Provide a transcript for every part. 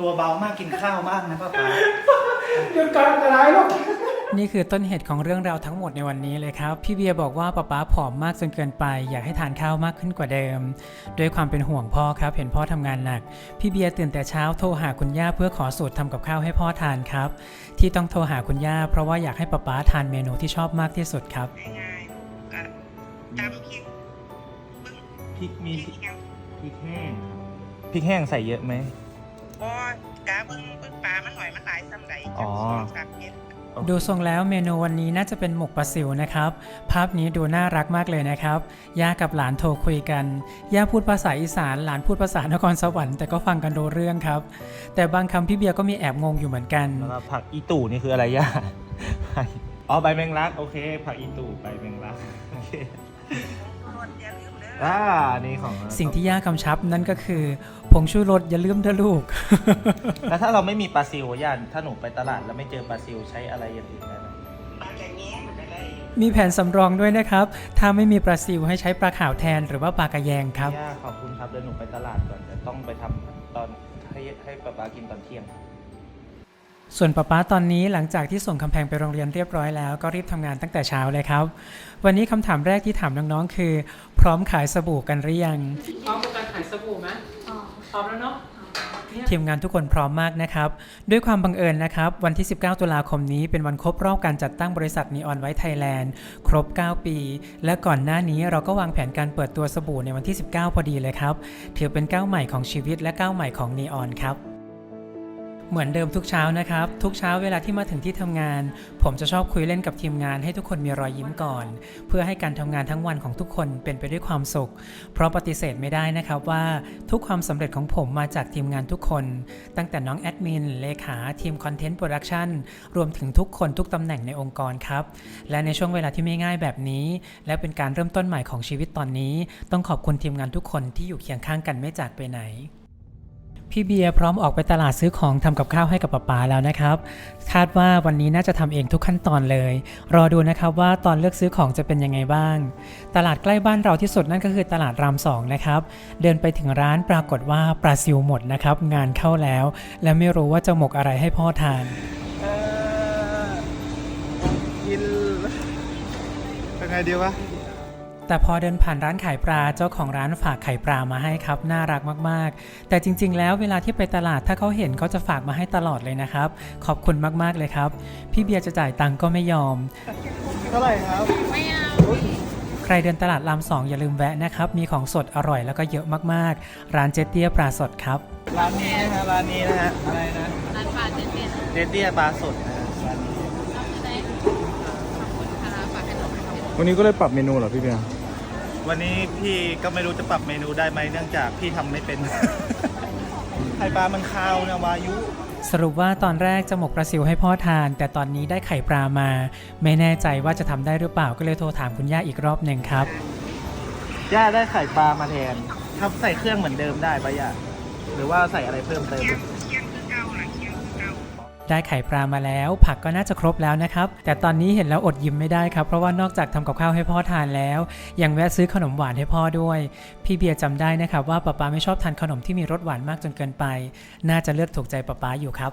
ตัวเบามากกินข้าวมากนะป้าป๊าเดี๋ยวการอะไรหรอกนี่คือต้นเหตุของเรื่องราวทั้งหมดในวันนี้เลยครับ พี่เบียร์บอกว่าป๊าป๊าผอมมากจนเกินไป อยากให้ทานข้าวมากขึ้นกว่าเดิม ด้วยความเป็นห่วงพ่อครับ เห็นพ่อทำงานหนัก พี่เบียร์ตื่นแต่เช้าโทรหาคุณย่าเพื่อขอสูตรทำกับข้าวให้พ่อทานครับ ที่ต้องโทรหาคุณย่าเพราะว่าอยากให้ป๊าป๊าทานเมนูที่ชอบมากที่สุดครับง่ายๆอะตำพริกเบิ่งพริกมีพริกยังพริกแห้งพริกแห้งใส่เยอะไหม พอกาเบิ่งเบิ่งปลามันหน่อยมันหลายซ้ำใดอ๋อสองสามเม็ดดูทรงแล้วเมนูวันนี้น่าจะเป็นหมกปลาซิวนะครับ ภาพนี้ดูน่ารักมากเลยนะครับ ย่ากับหลานโทรคุยกัน ย่าพูดภาษาอีสาน หลานพูดภาษานครสวรรค์แต่ก็ฟังกันรู้เรื่องครับ แต่บางคำพี่เบียร์ก็มีแอบงงอยู่เหมือนกัน แล้วก็ผักอีตู่นี่คืออะไรย่า อ๋อใบแมงลัก โอเค ผักอีตู่ใบแมงลัก โอเค รสอย่าลืมเด้ ออ่าอันนี้ของสิ่งที่ย่ากำชับนั่นก็คือผงชูรสอย่าลืมเด้อลูก แล้วถ้าเราไม่มีปลาซิวย่าถ้าหนูไปตลาดแล้วไม่เจอปลาซิวใช้อะไรอย่างอื่นได้ไหมปลาอย่างนี้มันจะได้มีแผนสำรองด้วยนะครับ ถ้าไม่มีปลาซิวให้ใช้ปลาขาวแทนหรือว่าปลากระแยงครับ ย่าขอบคุณครับเดี๋ยวหนูไปตลาดก่อนจะต้องไปทำตอนให้ให้ป๊าป๊ากินตอนเที่ยง ส่วนป๊าป๊าตอนนี้หลังจากที่ส่งคำแพงไปโรงเรียนเรียบร้อยแล้วก็รีบทำงานตั้งแต่เช้าเลยครับ วันนี้คำถามแรกที่ถามน้องๆคือ พร้อมขายสบู่กันหรือยัง พร้อมกับการขายสบู่ไหมพร้อมแล้วเนาะทีมงานทุกคนพร้อมมากนะครับ ด้วยความบังเอิญนะครับ วันที่ 19 ตุลาคมนี้เป็นวันครบรอบการจัดตั้งบริษัทนีออนไว้ไทยแลนด์ครบ 9 ปี และก่อนหน้านี้เราก็วางแผนการเปิดตัวสบู่ในวันที่ 19 พอดีเลยครับถือเป็นก้าวใหม่ของชีวิตและก้าวใหม่ของนีออนครับ เหมือนเดิมทุกเช้านะครับ ทุกเช้าเวลาที่มาถึงที่ทำงาน ผมจะชอบคุยเล่นกับทีมงานให้ทุกคนมีรอยยิ้มก่อน เพื่อให้การทำงานทั้งวันของทุกคนเป็นไปด้วยความสุข เพราะปฏิเสธไม่ได้นะครับว่าทุกความสำเร็จของผมมาจากทีมงานทุกคน ตั้งแต่น้องแอดมินเลขาทีมคอนเทนต์โปรดักชันรวมถึงทุกคนทุกตำแหน่งในองค์กรครับ และในช่วงเวลาที่ไม่ง่ายแบบนี้ และเป็นการเริ่มต้นใหม่ของชีวิตตอนนี้ ต้องขอบคุณทีมงานทุกคนที่อยู่เคียงข้างกันไม่จากไปไหน พี่เบียร์พร้อมออกไปตลาดซื้อของทำกับข้าวให้กับป๊าป๊าแล้วนะครับ คาดว่าวันนี้น่าจะทำเองทุกขั้นตอนเลย รอดูนะครับว่าตอนเลือกซื้อของจะเป็นยังไงบ้าง ตลาดใกล้บ้านเราที่สุดนั่นก็คือตลาดรามสองนะครับ เดินไปถึงร้านปรากฏว่าปลาซิวหมดนะครับ งานเข้าแล้ว และไม่รู้ว่าจะหมกอะไรให้พ่อทานเออกินเป็นไงดีวะ แต่พอเดินผ่านร้านขายปลาเจ้าของร้านฝากไข่ปลามาให้ครับ น่ารักมากๆ แต่จริง ๆ แล้วเวลาที่ไปตลาดถ้าเขาเห็นเขาจะฝากมาให้ตลอดเลยนะครับ ขอบคุณมากๆเลยครับ พี่เบียร์จะจ่ายตังค์ก็ไม่ยอม เท่าไหร่ครับใครเดินตลาดรามสองอย่าลืมแวะนะครับ มีของสดอร่อยแล้วก็เยอะมากๆ ร้านเจเตี้ยปลาสดครับ ร้านนี้นะฮะร้านนี้นะฮะอะไรนะร้านปลาเจเจนเดดเดียปลาสดนะฮะร้านนี้รับจะได้ขอบคุณค่ะฝากขนมวันนี้ก็เลยปรับเมนูเหรอพี่เบียร์ วันนี้พี่ก็ไม่รู้จะปรับเมนูได้ไหมเนื่องจากพี่ทำไม่เป็น ไข่ปลามันคาวนะวายุ สรุปว่าตอนแรกจะหมกปลาซิวให้พ่อทาน แต่ตอนนี้ได้ไข่ปลามา ไม่แน่ใจว่าจะทำได้หรือเปล่าก็เลยโทรถามคุณย่าอีกรอบหนึ่งครับ ย่าได้ไข่ปลามาแทนครับใส่เครื่องเหมือนเดิมได้ปะย่าหรือว่าใส่อะไรเพิ่มเติม ได้ไข่ปลามาแล้ว ผักก็น่าจะครบแล้วนะครับ แต่ตอนนี้เห็นแล้วอดยิ้มไม่ได้ครับ เพราะว่านอกจากทำกับข้าวให้พ่อทานแล้ว ยังแวะซื้อขนมหวานให้พ่อด้วย พี่เบียร์จำได้นะครับว่าป๊าป๊าไม่ชอบทานขนมที่มีรสหวานมากจนเกินไป น่าจะเลือกถูกใจป๊าป๊าอยู่ครับ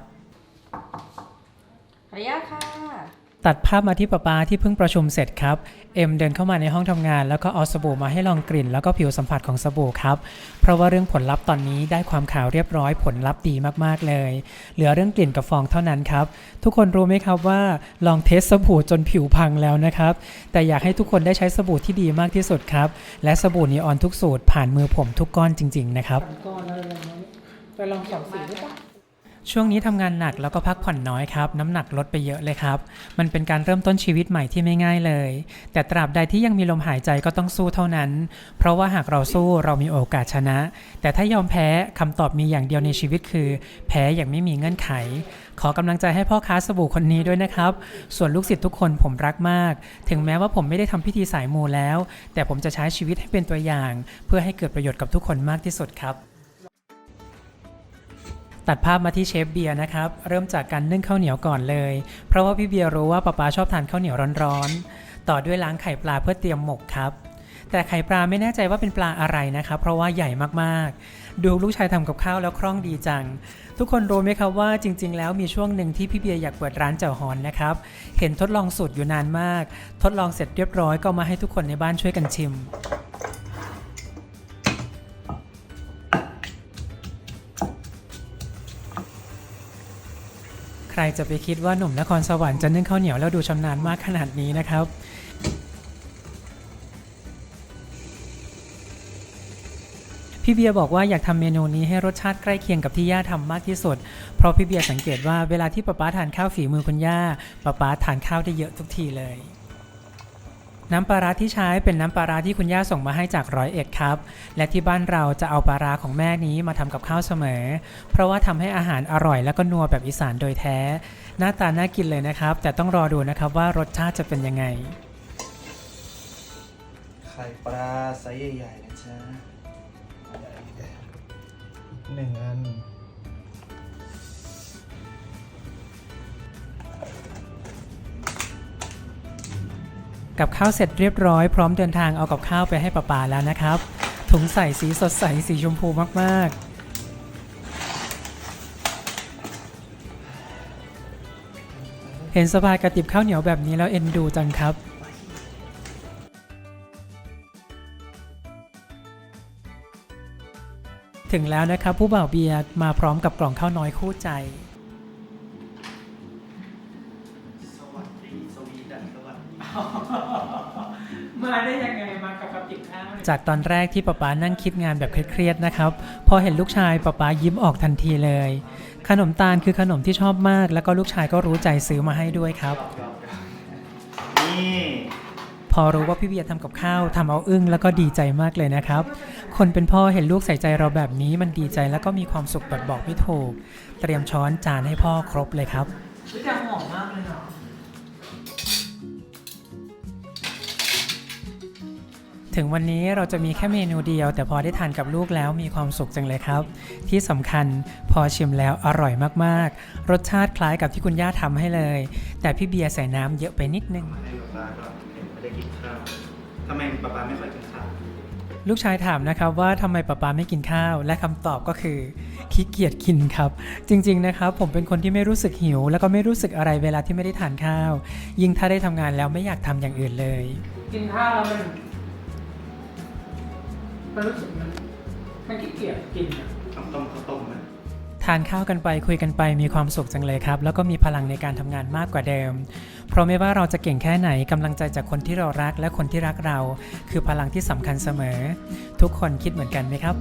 ขออนุญาตค่ะ ตัดภาพมาที่ป๊าปาที่เพิ่งประชุมเสร็จครับ เอ็มเดินเข้ามาในห้องทำงาน แล้วก็เอาสบู่มาให้ลองกลิ่น แล้วก็ผิวสัมผัสของสบู่ครับ เพราะว่าเรื่องผลลัพธ์ตอนนี้ได้ความขาวเรียบร้อยผลลัพธ์ดีมากๆเลย เหลือเรื่องกลิ่นกับฟองเท่านั้นครับ ทุกคนรู้ไหมครับว่าลองเทสสบู่จนผิวพังแล้วนะครับ แต่อยากให้ทุกคนได้ใช้สบู่ที่ดีมากที่สุดครับ และสบู่นีออนทุกสูตรผ่านมือผมทุกก้อนจริง ๆ นะครับก่อนอะไรอย่างนี้ไปลองสองสีได้ปะ ช่วงนี้ทำงานหนักแล้วก็พักผ่อนน้อยครับ น้ำหนักลดไปเยอะเลยครับ มันเป็นการเริ่มต้นชีวิตใหม่ที่ไม่ง่ายเลย แต่ตราบใดที่ยังมีลมหายใจก็ต้องสู้เท่านั้น เพราะว่าหากเราสู้เรามีโอกาสชนะ แต่ถ้ายอมแพ้คำตอบมีอย่างเดียวในชีวิตคือ แพ้อย่างไม่มีเงื่อนไข ขอกำลังใจให้พ่อค้าสบู่คนนี้ด้วยนะครับ ส่วนลูกศิษย์ทุกคนผมรักมาก ถึงแม้ว่าผมไม่ได้ทำพิธีสายมูแล้ว แต่ผมจะใช้ชีวิตให้เป็นตัวอย่าง เพื่อให้เกิดประโยชน์กับทุกคนมากที่สุดครับ ตัดภาพมาที่เชฟเบียร์นะครับ เริ่มจากการนึ่งข้าวเหนียวก่อนเลย เพราะว่าพี่เบียร์รู้ว่าป๊าป๊าชอบทานข้าวเหนียวร้อนๆ ต่อด้วยล้างไข่ปลาเพื่อเตรียมหมกครับ แต่ไข่ปลาไม่แน่ใจว่าเป็นปลาอะไรนะครับ เพราะว่าใหญ่มากๆ ดูลูกชายทำกับข้าวแล้วคล่องดีจัง ทุกคนรู้ไหมครับว่าจริง ๆ แล้วมีช่วงหนึ่งที่พี่เบียร์อยากเปิดร้านเจ่วฮอนนะครับ เห็นทดลองสูตรอยู่นานมาก ทดลองเสร็จเรียบร้อยก็มาให้ทุกคนในบ้านช่วยกันชิม รจะไปคิดว่าหนุ่มนครสวรรค์จะนึ่งข้าวเหนียวแล้วดูชำนาญมากขนาดนี้นะครับ พี่เบียร์บอกว่าอยากทำเมนูนี้ให้รสชาติใกล้เคียงกับที่ย่าทำมากที่สุด เพราะพี่เบียร์สังเกตว่าเวลาที่ป๊าป๊าทานข้าวฝีมือคุณย่าป๊าป๊าทานข้าวได้เยอะทุกทีเลย น้ำปลาร้าที่ใช้เป็นน้ำปลาร้าที่คุณย่าส่งมาให้จากร้อยเอ็ดครับ และที่บ้านเราจะเอาปลาร้าของแม่นี้มาทำกับข้าวเสมอ เพราะว่าทำให้อาหารอร่อยแล้วก็นัวแบบอีสานโดยแท้ หน้าตาน่ากินเลยนะครับ แต่ต้องรอดูนะครับว่ารสชาติจะเป็นยังไง ไข่ปลาไซส์ใหญ่ๆนะจ๊ะหนึ่งอัน กับข้าวเสร็จเรียบร้อยพร้อมเดินทางเอากับข้าวไปให้ป้าปาแล้วนะครับ ถุงใส่สีสดใสสีชมพูมากๆเห็นสบายกระติบข้าวเหนียวแบบนี้แล้วเอ็นดูจังครับ ถึงแล้วนะครับผู้บ่าวเบียร์มาพร้อมกับกล่องข้าวน้อยคู่ใจ สวัสดีสวีดันสวัสดี มาได้ยังไงมากับกระติกข้าวเนี่ยจากตอนแรกที่ป๊าป๊านั่งคิดงานแบบเครียดๆนะครับ พอเห็นลูกชายป๊าป๊ายิ้มออกทันทีเลย ขนมตาลคือขนมที่ชอบมาก แล้วก็ลูกชายก็รู้ใจซื้อมาให้ด้วยครับ นี่พอรู้ว่าพี่เบียร์ทำกับข้าวทำเอาอึ้งแล้วก็ดีใจมากเลยนะครับ คนเป็นพ่อเห็นลูกใส่ใจเราแบบนี้มันดีใจแล้วก็มีความสุขแบบบอกไม่ถูก เตรียมช้อนจานให้พ่อครบเลยครับรู้จักหอมมากเลย ถึงวันนี้เราจะมีแค่เมนูเดียว แต่พอได้ทานกับลูกแล้วมีความสุขจังเลยครับ ที่สำคัญพอชิมแล้วอร่อยมากๆ รสชาติคล้ายกับที่คุณย่าทำให้เลย แต่พี่เบียร์ใส่น้ำเยอะไปนิดนึงให้ป๊าป๊าก็เห็นไม่ได้กินข้าวทำไมป๊าป๊าไม่ค่อยกินข้าวลูกชายถามนะครับว่าทำไมป๊าป๊าไม่กินข้าว และคำตอบก็คือขี้เกียจกินครับ จริง ๆ นะครับ ผมเป็นคนที่ไม่รู้สึกหิว แล้วก็ไม่รู้สึกอะไรเวลาที่ไม่ได้ทานข้าว ยิ่งถ้าได้ทำงานแล้วไม่อยากทำอย่างอื่นเลย กินข้าวแล้วมัน มันรู้สึกมันมันขี้เกียจกินอะข้าวต้มข้าวต้มนะ ทานข้าวกันไปคุยกันไปมีความสุขจังเลยครับ แล้วก็มีพลังในการทำงานมากกว่าเดิม เพราะไม่ว่าเราจะเก่งแค่ไหนกำลังใจจากคนที่เรารักและคนที่รักเรา คือพลังที่สำคัญเสมอ ทุกคนคิดเหมือนกันไหมครับ